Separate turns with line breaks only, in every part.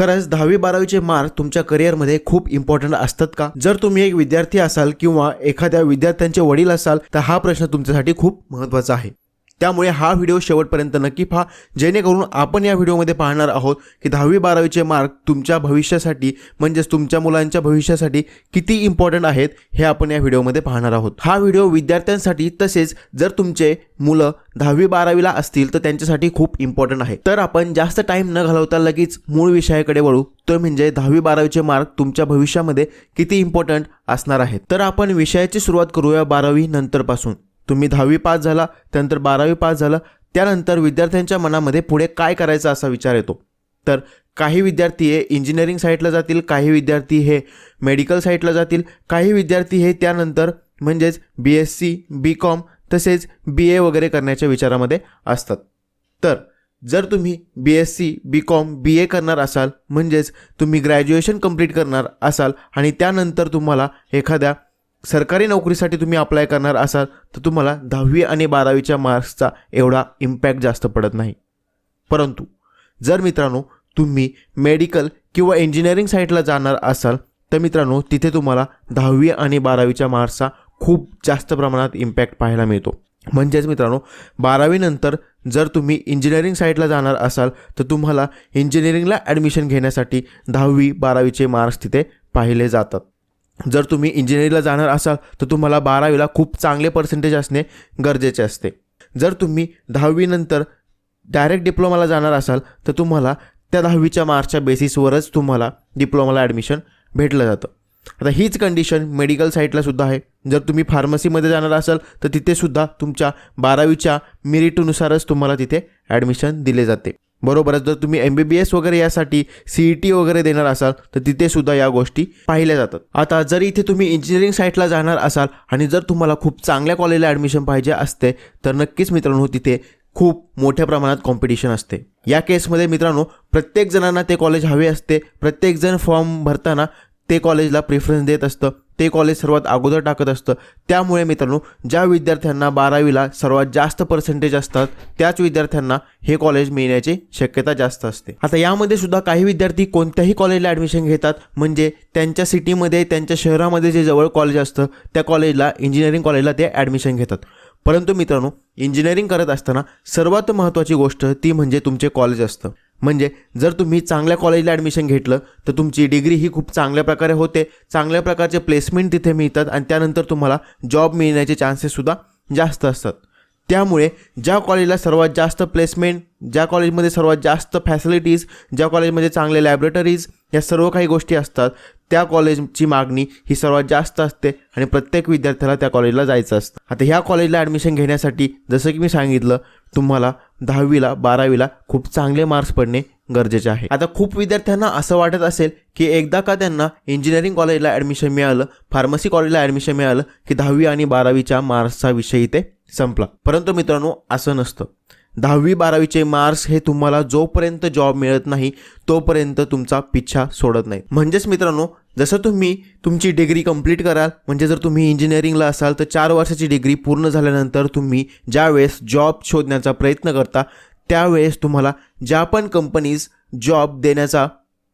खरंच दहावी बारावीचे मार्क तुमच्या करिअरमध्ये खूप इम्पॉर्टंट असतात का? जर तुम्ही एक विद्यार्थी असाल किंवा एखाद्या विद्यार्थ्यांचे वडील असाल तर हा प्रश्न तुमच्यासाठी खूप महत्त्वाचा आहे. त्यामुळे हा व्हिडिओ शेवटपर्यंत नक्की पहा. जेणेकरून आपण या व्हिडिओमध्ये पाहणार आहोत की दहावी बारावीचे मार्क तुमच्या भविष्यासाठी म्हणजेच तुमच्या मुलांच्या भविष्यासाठी किती इम्पॉर्टंट आहेत हे आपण या व्हिडिओमध्ये पाहणार आहोत. हा व्हिडिओ विद्यार्थ्यांसाठी तसेच जर तुमचे मुलं दहावी बारावीला असतील तर त्यांच्यासाठी खूप इम्पॉर्टंट आहे. तर आपण जास्त टाईम न घालवता लगेच मूळ विषयाकडे वळू. तो म्हणजे दहावी बारावीचे मार्क तुमच्या भविष्यामध्ये किती इम्पॉर्टंट असणार आहेत. तर आपण विषयाची सुरुवात करूया बारावी नंतरपासून. तुम्ही दहावी पास झाला त्यानंतर बारावी पास झाला त्यानंतर विद्यार्थ्यांच्या मनामध्ये पुढे काय करायचं असा विचार येतो. तर काही विद्यार्थी हे इंजिनिअरिंग साईडला जातील काही विद्यार्थी हे मेडिकल साईडला जातील काही विद्यार्थी हे त्यानंतर म्हणजेच B S C B com तसेच बी ए वगैरे करण्याच्या विचारामध्ये असतात. तर जर तुम्ही B S C B com B A करणार असाल म्हणजेच तुम्ही ग्रॅज्युएशन कंप्लीट करणार असाल आणि त्यानंतर तुम्हाला एखाद्या सरकारी नोकरीसाठी तुम्ही अप्लाय करणार असाल तर तुम्हाला दहावी आणि बारावीच्या मार्क्सचा एवढा इम्पॅक्ट जास्त पडत नाही. परंतु जर मित्रांनो तुम्ही मेडिकल किंवा इंजिनिअरिंग साईडला जाणार असाल तर मित्रांनो तिथे तुम्हाला दहावी आणि बारावीच्या मार्क्सचा खूप जास्त प्रमाणात इम्पॅक्ट पाहायला मिळतो. म्हणजेच मित्रांनो बारावीनंतर जर तुम्ही इंजिनिअरिंग साईडला जाणार असाल तर तुम्हाला इंजिनिअरिंगला ॲडमिशन घेण्यासाठी दहावी बारावीचे मार्क्स तिथे पाहिले जातात. जर तुम्ही इंजिनिअरिंगला जाणार असाल तर तुम्हाला बारावीला खूप चांगले पर्सेंटेज असणे गरजेचे असते. जर तुम्ही दहावीनंतर डायरेक्ट डिप्लोमाला जाणार असाल तर तुम्हाला त्या दहावीच्या मार्कच्या बेसिसवरच तुम्हाला डिप्लोमाला ॲडमिशन भेटलं जातं. आता हीच कंडिशन मेडिकल साईटलासुद्धा आहे. जर तुम्ही फार्मसीमध्ये जाणार असाल तर तिथेसुद्धा तुमच्या बारावीच्या मेरिटनुसारच तुम्हाला तिथे ॲडमिशन दिले जाते. बरोबरच जर तुम्ही एम बी बी एस वगैरे यासाठी सी ई टी वगैरे देणार असाल तर तिथे सुद्धा या गोष्टी पाहिल्या जातात. आता जर इथे तुम्ही इंजिनिअरिंग साईटला जाणार असाल आणि जर तुम्हाला खूप चांगल्या कॉलेजला ॲडमिशन पाहिजे असते तर नक्कीच मित्रांनो तिथे खूप मोठ्या प्रमाणात कॉम्पिटिशन असते. या केसमध्ये मित्रांनो प्रत्येक जणांना ते कॉलेज हवे असते. प्रत्येकजण फॉर्म भरताना ते कॉलेजला प्रेफरन्स देत असतं. ते कॉलेज सर्वात अगोदर टाकत असतं. त्यामुळे मित्रांनो ज्या विद्यार्थ्यांना बारावीला सर्वात जास्त पर्सेंटेज असतात त्याच विद्यार्थ्यांना हे कॉलेज मिळण्याची शक्यता जास्त असते. आता यामध्ये सुद्धा काही विद्यार्थी कोणत्याही कॉलेजला ॲडमिशन घेतात म्हणजे त्यांच्या सिटीमध्ये त्यांच्या शहरामध्ये जे जवळ कॉलेज असतं त्या कॉलेजला इंजिनिअरिंग कॉलेजला ते ॲडमिशन घेतात. परंतु मित्रांनो इंजिनिअरिंग करत असताना सर्वात महत्त्वाची गोष्ट ती म्हणजे तुमचे कॉलेज असतं. म्हणजे जर तुम्ही चांगल्या कॉलेजला ॲडमिशन घेतलं तर तुमची डिग्री ही खूप चांगल्या प्रकारे होते. चांगल्या प्रकारचे प्लेसमेंट तिथे मिळतात आणि त्यानंतर तुम्हाला जॉब मिळण्याचे चान्सेससुद्धा जास्त असतात. त्यामुळे ज्या कॉलेजला सर्वात जास्त प्लेसमेंट ज्या कॉलेजमध्ये सर्वात जास्त फॅसिलिटीज ज्या कॉलेजमध्ये चांगले लॅबोरेटरीज या सर्व काही गोष्टी असतात त्या कॉलेजची मागणी ही सर्वात जास्त असते आणि प्रत्येक विद्यार्थ्याला त्या कॉलेजला जायचं असतं. आता ह्या कॉलेजला ॲडमिशन घेण्यासाठी जसं की मी सांगितलं तुम्हाला दहावीला बारावीला खूप चांगले मार्क्स पडणे गरजेचे आहे. आता खूप विद्यार्थ्यांना असं वाटत असेल की एकदा का त्यांना इंजिनिअरिंग कॉलेजला ॲडमिशन मिळालं फार्मसी कॉलेजला ॲडमिशन मिळालं की दहावी आणि बारावीच्या मार्क्सचा विषय इथे संपला. परंतु मित्रांनो असं नसतं. दहावी बारावीचे मार्क्स हे तुम्हाला जोपर्यंत जॉब मिळत नाही तोपर्यंत तुमचा पिच्छा सोडत नाही. म्हणजेच मित्रांनो जसं तुम्ही तुमची डिग्री कंप्लीट कराल म्हणजे जर तुम्ही इंजिनिअरिंगला असाल तर चार वर्षाची डिग्री पूर्ण झाल्यानंतर तुम्ही ज्यावेळेस जॉब शोधण्याचा प्रयत्न करता त्यावेळेस तुम्हाला ज्या पण कंपनीज जॉब देण्याचा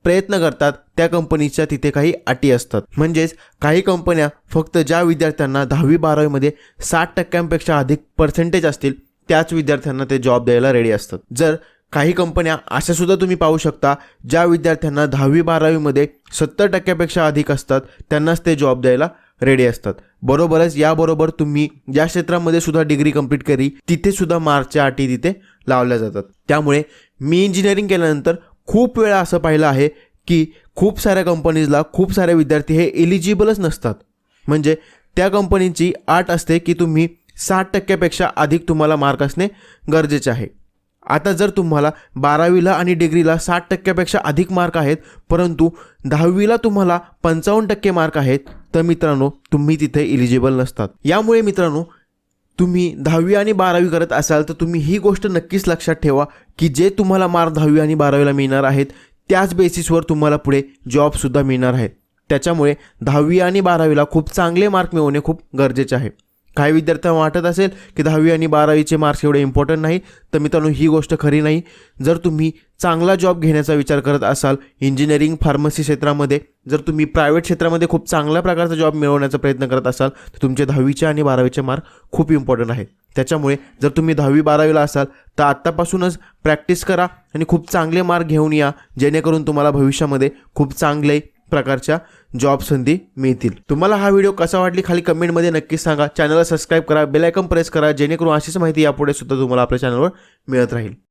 प्रयत्न करतात त्या कंपनीच्या तिथे काही अटी असतात. म्हणजेच काही कंपन्या फक्त ज्या विद्यार्थ्यांना दहावी बारावीमध्ये साठ टक्क्यांपेक्षा अधिक पर्सेंटेज असतील त्याच विद्यार्थ्यांना ते जॉब द्यायला रेडी असतात. जर काही कंपन्या अशा सुद्धा तुम्ही पाहू शकता ज्या विद्यार्थ्यांना दहावी बारावीमध्ये सत्तर टक्क्यापेक्षा अधिक असतात त्यांनाच ते जॉब द्यायला रेडी असतात. बरोबरच याबरोबर तुम्ही ज्या क्षेत्रामध्ये सुद्धा डिग्री कंप्लीट करी तिथे सुद्धा मार्कच्या अटी तिथे लावल्या जातात. त्यामुळे मी इंजिनिअरिंग केल्यानंतर खूप वेळा असं पाहिलं आहे की खूप साऱ्या कंपनीजला खूप सारे विद्यार्थी हे एलिजिबलच नसतात. म्हणजे त्या कंपनीची आट असते की तुम्ही साठ टक्क्यापेक्षा अधिक तुम्हाला मार्क असणे गरजेचे आहे. आता जर तुम्हाला बारावीला आणि डिग्रीला साठ टक्क्यापेक्षा अधिक मार्क आहेत परंतु दहावीला तुम्हाला पंचावन्न टक्के मार्क आहेत तर मित्रांनो तुम्ही तिथे इलिजिबल नसतात. यामुळे मित्रांनो तुम्ही दहावी आणि बारावी करत असाल तर तुम्ही ही गोष्ट नक्कीच लक्षात ठेवा की जे तुम्हाला मार्क दहावी आणि बारावीला मिळणार आहेत त्याच बेसिसवर तुम्हाला पुढे जॉबसुद्धा मिळणार आहेत. त्याच्यामुळे दहावी आणि बारावीला खूप चांगले मार्क मिळवणे खूप गरजेचे आहे. काही विद्यार्थ्यांना वाटत असेल की दहावी आणि बारावीचे मार्क्स एवढे इम्पॉर्टंट नाही तर मित्रांनो ही गोष्ट खरी नाही. जर तुम्ही चांगला जॉब घेण्याचा विचार करत असाल इंजिनिअरिंग फार्मसी क्षेत्रामध्ये जर तुम्ही प्रायव्हेट क्षेत्रामध्ये खूप चांगल्या प्रकारचा जॉब मिळवण्याचा प्रयत्न करत असाल तर तुमचे दहावीचे आणि बारावीचे मार्क खूप इम्पॉर्टंट आहेत. त्याच्यामुळे जर तुम्ही दहावी बारावीला असाल तर आत्तापासूनच प्रॅक्टिस करा आणि खूप चांगले मार्क घेऊन या जेणेकरून तुम्हाला भविष्यामध्ये खूप चांगले प्रकारच्या जॉब संधी मिळतील. तुम्हाला हा व्हिडिओ कसा वाटली खाली कमेंटमध्ये नक्कीच सांगा. चॅनलला सबस्क्राईब करा. बेलायकन प्रेस करा. जेणेकरून अशीच माहिती यापुढे सुद्धा तुम्हाला आपल्या चॅनलवर मिळत राहील.